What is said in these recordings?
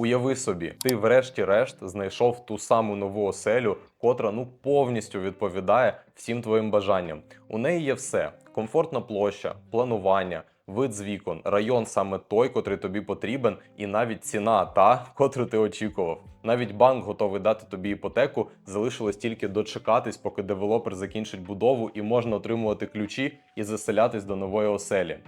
Уяви собі, ти врешті-решт знайшов ту саму нову оселю, котра ну повністю відповідає всім твоїм бажанням. У неї є все: комфортна площа, планування. Вид з вікон, район саме той, котрий тобі потрібен, і навіть ціна та, котру ти очікував. Навіть банк готовий дати тобі іпотеку, залишилось тільки дочекатись, поки девелопер закінчить будову, і можна отримувати ключі і заселятись до нової оселі.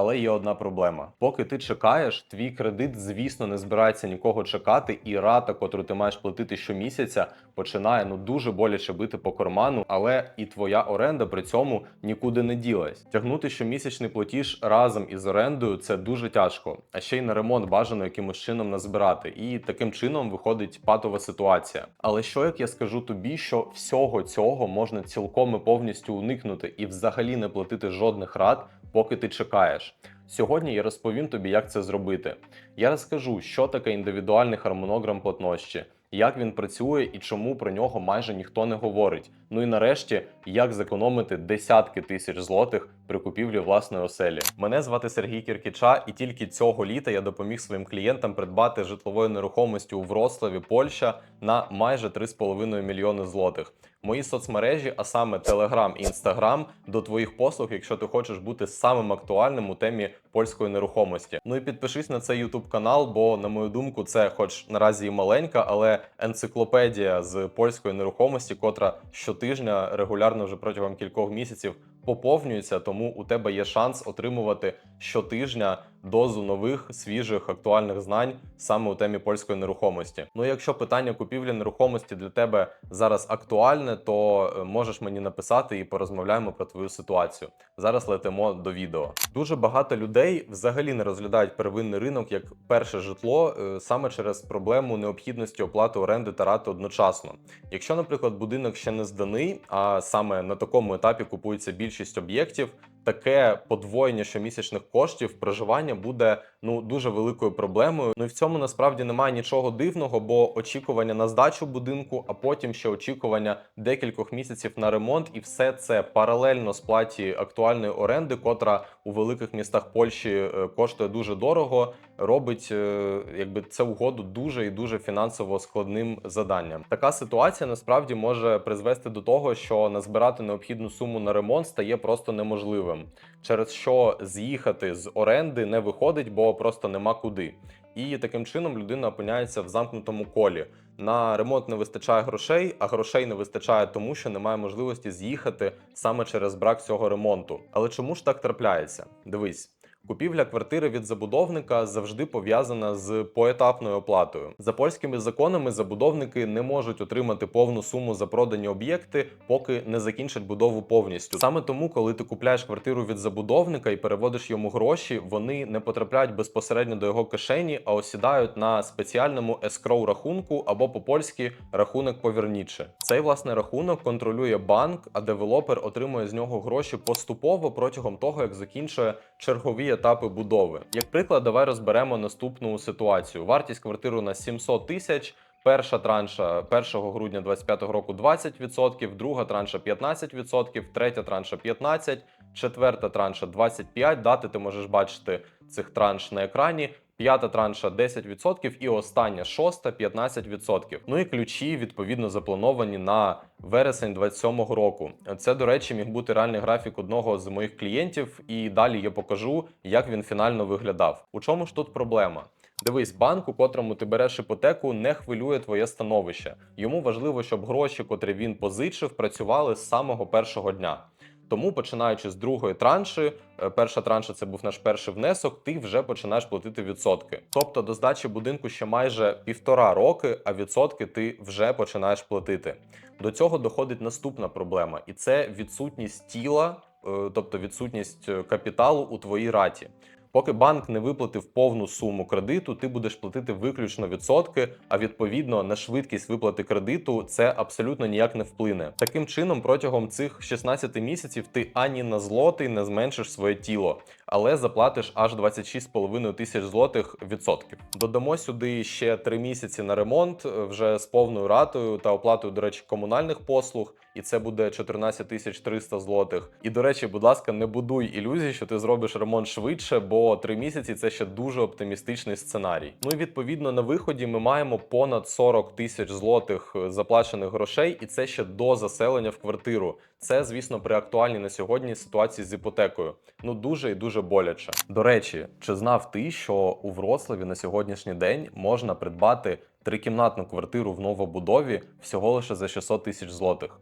Але є одна проблема: поки ти чекаєш, твій кредит, звісно, не збирається нікого чекати, і рата, котру ти маєш платити щомісяця, починає ну дуже боляче бити по карману, але і твоя оренда при цьому нікуди не ділась. Тягнути щомісячний платіж разом із орендою це дуже тяжко. А ще й на ремонт бажано якимось чином назбирати. І таким чином виходить патова ситуація. Але що як я скажу тобі, що всього цього можна цілком і повністю уникнути і взагалі не платити жодних рат, поки ти чекаєш. Сьогодні я розповім тобі, як це зробити. Я розкажу, що таке індивідуальний хармонограм платнощі, як він працює і чому про нього майже ніхто не говорить. Ну і нарешті, як зекономити десятки тисяч злотих при купівлі власної оселі. Мене звати Сергій Кіркіча, і тільки цього літа я допоміг своїм клієнтам придбати житлової нерухомості у Вроцлаві, Польща на майже 3,5 мільйони злотих. Мої соцмережі, а саме Telegram і Instagram, до твоїх послуг, якщо ти хочеш бути самим актуальним у темі польської нерухомості. Ну і підпишись на цей YouTube канал, бо, на мою думку, це, хоч наразі і маленька, але енциклопедія з польської нерухомості, котра щотижня регулярно вже протягом кількох місяців поповнюється, тому у тебе є шанс отримувати щотижня дозу нових свіжих актуальних знань саме у темі польської нерухомості. Ну, якщо питання купівлі нерухомості для тебе зараз актуальне, то е, можеш мені написати і порозмовляємо про твою ситуацію. Зараз летимо до відео. Дуже багато людей взагалі не розглядають первинний ринок як перше житло е, саме через проблему необхідності оплати оренди та рати одночасно. Якщо, наприклад, будинок ще не зданий, а саме на такому етапі купується більшість об'єктів, таке подвоєння щомісячних коштів проживання буде ну дуже великою проблемою. Ну і в цьому насправді немає нічого дивного, бо очікування на здачу будинку, а потім ще очікування декількох місяців на ремонт, і все це паралельно сплаті актуальної оренди, котра у великих містах Польщі е, коштує дуже дорого, робить е, якби це угоду дуже і дуже фінансово складним заданням. Така ситуація насправді може призвести до того, що назбирати необхідну суму на ремонт стає просто неможливим, через що з'їхати з оренди не виходить, бо просто нема куди. І таким чином людина опиняється в замкнутому колі. На ремонт не вистачає грошей, а грошей не вистачає тому, що немає можливості з'їхати саме через брак цього ремонту. Але чому ж так трапляється? Дивись. Купівля квартири від забудовника завжди пов'язана з поетапною оплатою. За польськими законами забудовники не можуть отримати повну суму за продані об'єкти, поки не закінчать будову повністю. Саме тому, коли ти купляєш квартиру від забудовника і переводиш йому гроші, вони не потрапляють безпосередньо до його кишені, а осідають на спеціальному ескроу рахунку або по-польськи рахунок повірніче. Цей власне рахунок контролює банк, а девелопер отримує з нього гроші поступово протягом того, як закінчує чергові етапи будови. Як приклад, давай розберемо наступну ситуацію. Вартість квартири на 700 тисяч. Перша транша 1 грудня 2025 року 20%, друга транша 15%, третя транша 15%, четверта транша 25%. Дати ти можеш бачити цих транш на екрані. П'ята транша 10% і остання шоста 15%. Ну і ключі відповідно заплановані на вересень 27-го року. Це, до речі, міг бути реальний графік одного з моїх клієнтів, і далі я покажу, як він фінально виглядав. У чому ж тут проблема? Дивись, банк, у котрому ти береш іпотеку, не хвилює твоє становище. Йому важливо, щоб гроші, котрі він позичив, працювали з самого першого дня. Тому, починаючи з другої транші, е, перша транша це був наш перший внесок, ти вже починаєш платити відсотки. Тобто до здачі будинку ще майже півтора роки, а відсотки ти вже починаєш платити. До цього доходить наступна проблема, і це відсутність тіла, е, тобто відсутність е, капіталу у твоїй раті. Поки банк не виплатив повну суму кредиту, ти будеш платити виключно відсотки, а відповідно на швидкість виплати кредиту це абсолютно ніяк не вплине. Таким чином, протягом цих 16 місяців ти ані на злотий не зменшиш своє тіло, але заплатиш аж 26,5 тисяч злотих відсотків. Додамо сюди ще 3 місяці на ремонт вже з повною ратою та оплатою, до речі, комунальних послуг. І це буде 14 тисяч 300 злотих. І до речі, будь ласка, не будуй ілюзій, що ти зробиш ремонт швидше, бо або 3 місяці це ще дуже оптимістичний сценарій. Ну і відповідно на виході ми маємо понад 40 тисяч злотих е, заплачених грошей, і це ще до заселення в квартиру. Це, звісно, при актуальній на сьогодні ситуації з іпотекою. Ну дуже і дуже боляче. До речі, чи знав ти, що у Вроцлаві на сьогоднішній день можна придбати трикімнатну квартиру в новобудові всього лише за 600 тисяч злотих?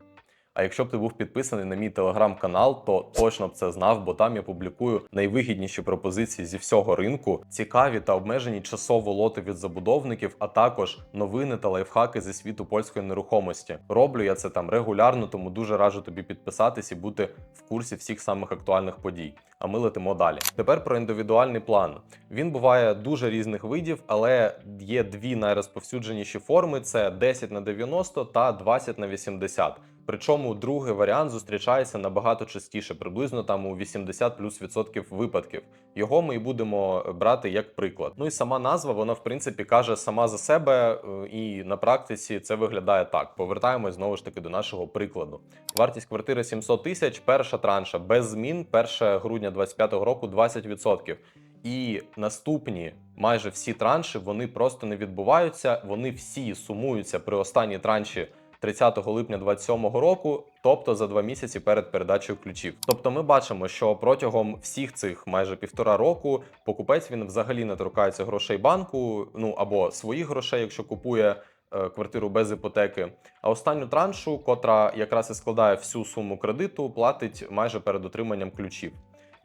А якщо б ти був підписаний на мій телеграм-канал, то точно б це знав, бо там я публікую найвигідніші пропозиції зі всього ринку, цікаві та обмежені часово лоти від забудовників, а також новини та лайфхаки зі світу польської нерухомості. Роблю я це там регулярно, тому дуже раджу тобі підписатись і бути в курсі всіх самих актуальних подій. А ми летимо далі. Тепер про індивідуальний план. Він буває дуже різних видів, але є дві найрозповсюдженіші форми: це 10 на 90 та 20 на 80. Причому другий варіант зустрічається набагато частіше, приблизно там у 80 плюс відсотків випадків. Його ми і будемо брати як приклад. Ну і сама назва, вона в принципі каже сама за себе, е, і на практиці це виглядає так. Повертаємось знову ж таки до нашого прикладу. Вартість квартири 700 тисяч, перша транша без змін, 1 грудня 2025 року 20%. І наступні майже всі транші вони просто не відбуваються. Вони всі сумуються при останній транші 30 липня 2027 року, тобто за два місяці перед передачею ключів. Тобто, ми бачимо, що протягом всіх цих майже півтора року покупець він взагалі не торкається грошей банку, ну або своїх грошей, якщо купує. е, Квартиру без іпотеки, а останню траншу, котра якраз і складає всю суму кредиту, платить майже перед отриманням ключів.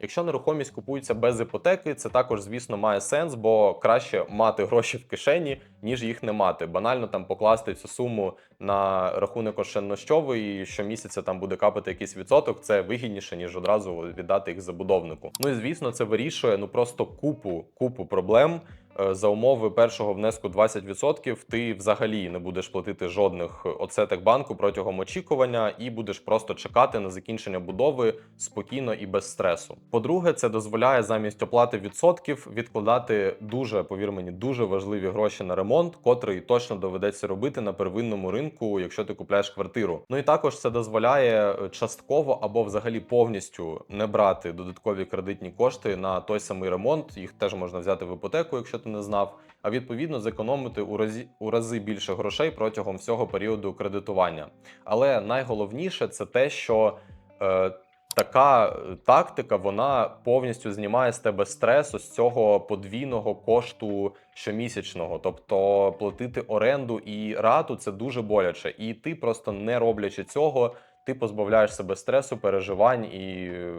Якщо нерухомість купується без іпотеки, це також, звісно, має сенс, бо краще мати гроші в кишені, ніж їх не мати. Банально там покласти цю суму на рахунок ощаднощовий, і щомісяця там буде капати якийсь відсоток. Це вигідніше, ніж одразу віддати їх забудовнику. Ну і звісно, це вирішує ну просто купу купу проблем. Е, За умови першого внеску 20% ти взагалі не будеш платити жодних оцеток банку протягом очікування і будеш просто чекати на закінчення будови спокійно і без стресу. По-друге, це дозволяє замість оплати відсотків відкладати дуже, повір мені, дуже важливі гроші на ремонт, котрий точно доведеться робити на первинному ринку, якщо ти купляєш квартиру. Ну і також це дозволяє е, частково або взагалі повністю не брати додаткові кредитні кошти на той самий ремонт. Їх теж можна взяти в іпотеку, якщо ти не знав. А відповідно зекономити у разі у рази більше грошей протягом всього періоду кредитування. Але найголовніше це те, що е, така е, тактика вона повністю знімає з тебе стрес з цього подвійного кошту щомісячного. Тобто платити оренду і рату це дуже боляче. І ти просто не роблячи цього. Ти позбавляєш себе стресу, переживань і е,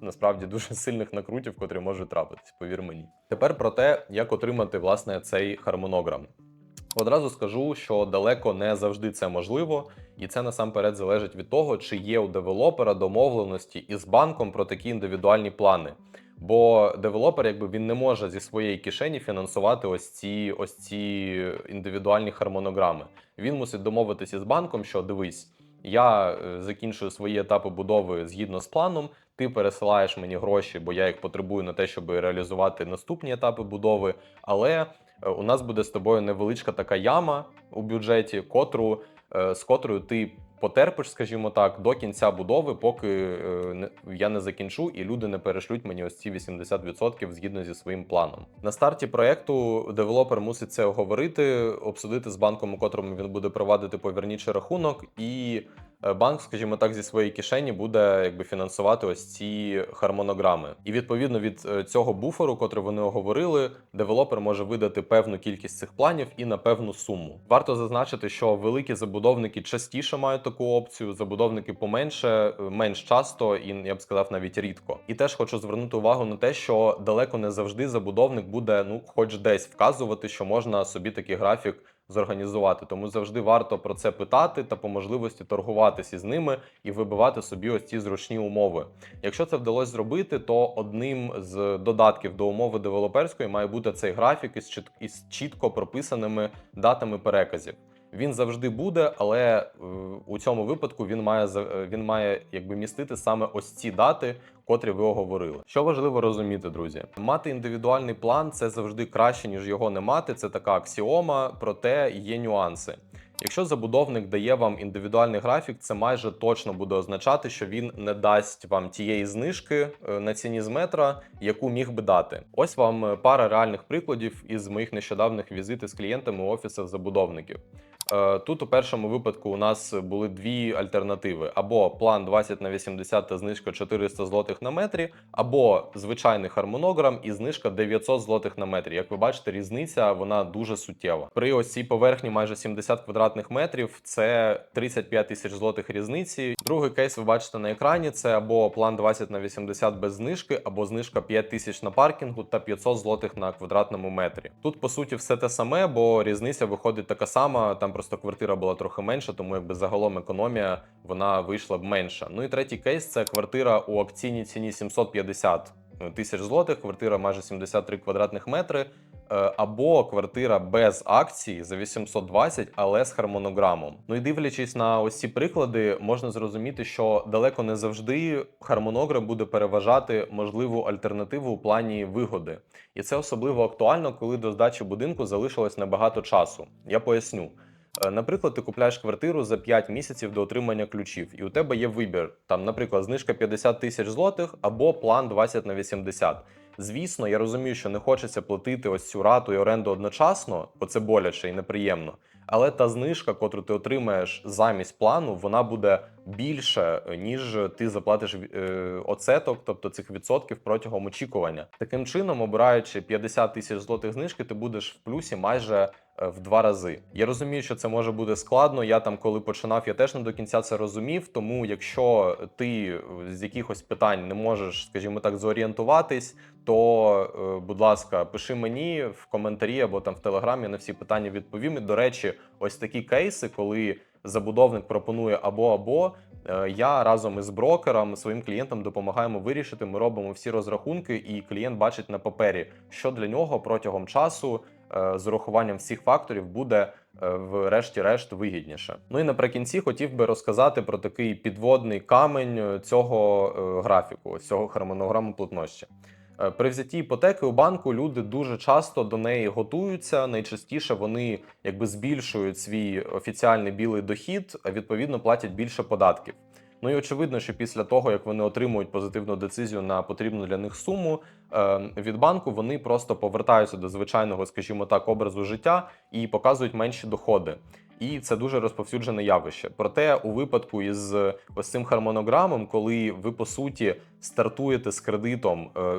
насправді дуже сильних накрутів, котрі можуть трапитись, повір мені. Тепер про те, як отримати власне цей хармонограм. Одразу скажу, що далеко не завжди це можливо, і це насамперед залежить від того, чи є у девелопера домовленості із банком про такі індивідуальні плани. Бо девелопер, якби він не може зі своєї кишені фінансувати ось ці ось ці індивідуальні хармонограми. Він мусить домовитися з банком, що дивись, я е, закінчую свої етапи будови згідно з планом. Ти пересилаєш мені гроші, бо я їх потребую на те, щоб реалізувати наступні етапи будови. Але е, у нас буде з тобою невеличка така яма у бюджеті, котру е, з котрою ти потерпиш, скажімо так, до кінця будови, поки е, я не закінчу, і люди не перешлють мені ось ці 80% згідно зі своїм планом. На старті проекту девелопер мусить це оговорити, обсудити з банком, у котрому він буде провадити повірнічий рахунок, і банк, скажімо так, зі своєї кишені буде якби фінансувати ось ці хармонограми. І відповідно від е, цього буферу, котрий вони оговорили, девелопер може видати певну кількість цих планів і на певну суму. Варто зазначити, що великі забудовники частіше мають таку опцію, забудовники поменше, е, менш часто і я б сказав навіть рідко. І теж хочу звернути увагу на те, що далеко не завжди забудовник буде, ну, хоч десь вказувати, що можна собі такий графік зорганізувати. Тому завжди варто про це питати та по можливості торгуватися з ними і вибивати собі ось ці зручні умови. Якщо це вдалося зробити, то одним з додатків до умови девелоперської має бути цей графік із чіт- чітко прописаними датами переказів. Він завжди буде, але е, у цьому випадку він має е, він має якби містити саме ось ці дати, котрі ви оговорили. Що важливо розуміти, друзі, мати індивідуальний план це завжди краще ніж його не мати. Це така аксіома, проте є нюанси. Якщо забудовник дає вам індивідуальний графік, це майже точно буде означати, що він не дасть вам тієї знижки е, на ціні з метра, яку міг би дати. Ось вам пара реальних прикладів із моїх нещодавних візитів з клієнтами у офісах забудовників. Е, Тут у першому випадку у нас були дві альтернативи: або план 20 на 80 та знижка 400 злотих на метрі, або звичайний хармонограм і знижка 900 злотих на метрі. Як ви бачите, різниця вона дуже суттєва. При ось цій поверхні майже 70 квадратних метрів. Це 35 тисяч злотих різниці. Другий кейс ви бачите на екрані. Це або план 20 на 80 без знижки, або знижка 5 тисяч на паркінгу та 500 злотих на квадратному метрі. Тут по суті все те саме, бо різниця виходить така сама. Там просто квартира була трохи менша, тому якби загалом економія вона вийшла б менша. Ну і третій кейс це квартира у акційній ціні 750 тисяч злотих, квартира майже 73 квадратних метри. е, Або квартира без акції за 820, але з хармонограмом. Ну і дивлячись на ось ці приклади, можна зрозуміти, що далеко не завжди хармонограм буде переважати можливу альтернативу у плані вигоди. І це особливо актуально, коли до здачі будинку залишилось небагато часу. Я поясню. Е, Наприклад, ти купляєш квартиру за 5 місяців до отримання ключів, і у тебе є вибір. Там, наприклад, знижка 50 тисяч злотих або план 20 на 80. Звісно, я розумію, що не хочеться платити ось цю рату і оренду одночасно, бо це боляче і неприємно. Але та знижка, котру ти отримаєш замість плану, вона буде більше, ніж ти заплатиш е, оцеток, тобто цих відсотків протягом очікування. Таким чином, обираючи 50 тисяч злотих знижки, ти будеш в плюсі майже е, в два рази. Я розумію, що це може бути складно. Я там, коли починав, я теж не до кінця це розумів. Тому, якщо ти з якихось питань не можеш, скажімо так, зорієнтуватись, то, е, будь ласка, пиши мені в коментарі або там в телеграмі на всі питання відповім. І, до речі, ось такі кейси, коли забудовник пропонує або або. е, Я разом із брокером своїм клієнтам допомагаємо вирішити. Ми робимо всі розрахунки, і клієнт бачить на папері, що для нього протягом часу е, з урахуванням всіх факторів буде е, врешті-решт вигідніше. Ну і наприкінці хотів би розказати про такий підводний камень цього графіку, цього хармонограму плотності. Е, При взятті іпотеки у банку люди дуже часто до неї готуються. Найчастіше вони якби збільшують свій офіціальний білий дохід, а відповідно платять більше податків. Ну і очевидно, що після того, як вони отримують позитивну децизію на потрібну для них суму е, від банку, вони просто повертаються до звичайного, скажімо так, образу життя і показують менші доходи. І це дуже розповсюджене явище. Проте, у випадку із ось цим хармонограмом, коли ви по суті стартуєте з кредитом, е,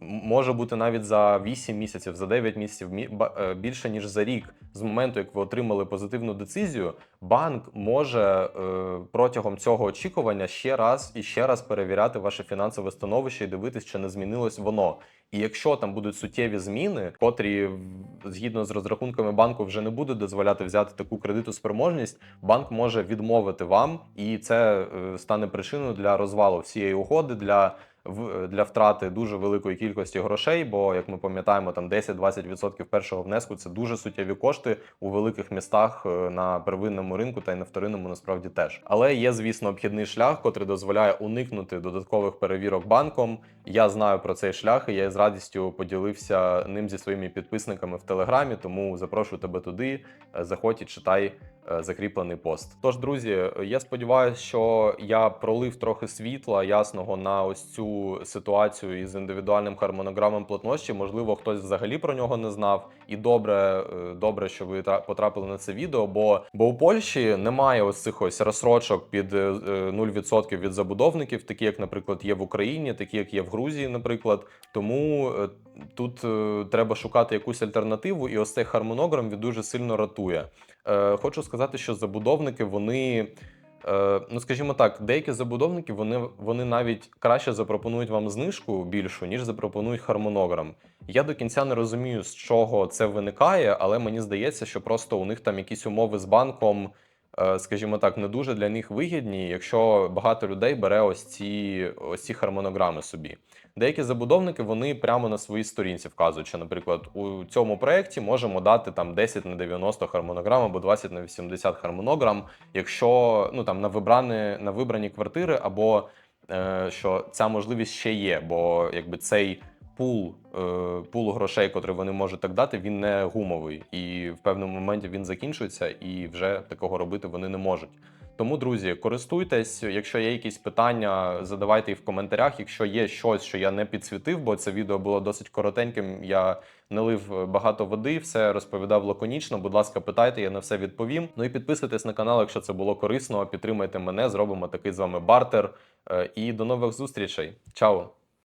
може бути навіть за 8 місяців, за 9 місяців, мі- е, більше ніж за рік, з моменту, як ви отримали позитивну децизію, банк може е, протягом цього очікування ще раз і ще раз перевіряти ваше фінансове становище і дивитись, чи не змінилось воно. І якщо там будуть суттєві зміни, котрі згідно з розрахунками банку вже не будуть дозволяти взяти таку кредиту спроможність, банк може відмовити вам, і це е, стане причиною для розвалу всієї угоди, для для втрати дуже великої кількості грошей. Бо, як ми пам'ятаємо, там 10-20% першого внеску це дуже суттєві кошти у великих містах е, на первинному ринку та й на вторинному насправді теж. Але є, звісно, обхідний шлях, котрий дозволяє уникнути додаткових перевірок банком. Я знаю про цей шлях, і я з радістю поділився ним зі своїми підписниками в телеграмі. Тому запрошую тебе туди. Е, Заходь і читай е, закріплений пост. Тож, друзі, е, я сподіваюся, що я пролив трохи світла ясного на ось цю ситуацію із індивідуальним хармонограмом плотності. Можливо, хтось взагалі про нього не знав. І добре, е, добре, що ви тра- потрапили на це відео. Бо, бо у Польщі немає ось цих ось розсрочок під е, е, 0% від забудовників, такі як, наприклад, є в Україні, такі як є в Грузії, наприклад. Тому е, тут е, треба шукати якусь альтернативу, і ось цей хармонограм він дуже сильно ратує. Е, Хочу сказати, що забудовники вони. е, Ну, скажімо так, деякі забудовники вони, вони навіть краще запропонують вам знижку більшу, ніж запропонують хармонограм. Я до кінця не розумію, з чого це виникає, але мені здається, що просто у них там якісь умови з банком, скажімо так, не дуже для них вигідні, якщо багато людей бере ось ці, ось ці хармонограми собі. Деякі забудовники вони прямо на своїй сторінці вказують, що, наприклад, у цьому проєкті можемо дати там 10 на 90 хармонограм або 20 на 80 хармонограм, якщо ну там на вибрані, на вибрані квартири, або е, що ця можливість ще є, бо якби цей пул, е, пул грошей, котрий вони можуть так дати, він не гумовий. І в певному моменті він закінчується, і вже такого робити вони не можуть. Тому, друзі, користуйтесь. Якщо є якісь питання, задавайте їх в коментарях. Якщо є щось, що я не підсвітив, бо це відео було досить коротеньким. Я не лив багато води, все розповідав лаконічно. Будь ласка, питайте, я на все відповім. Ну і підписуйтесь на канал, якщо це було корисно. Підтримайте мене, зробимо такий з вами бартер. Е, І до нових зустрічей. Чао!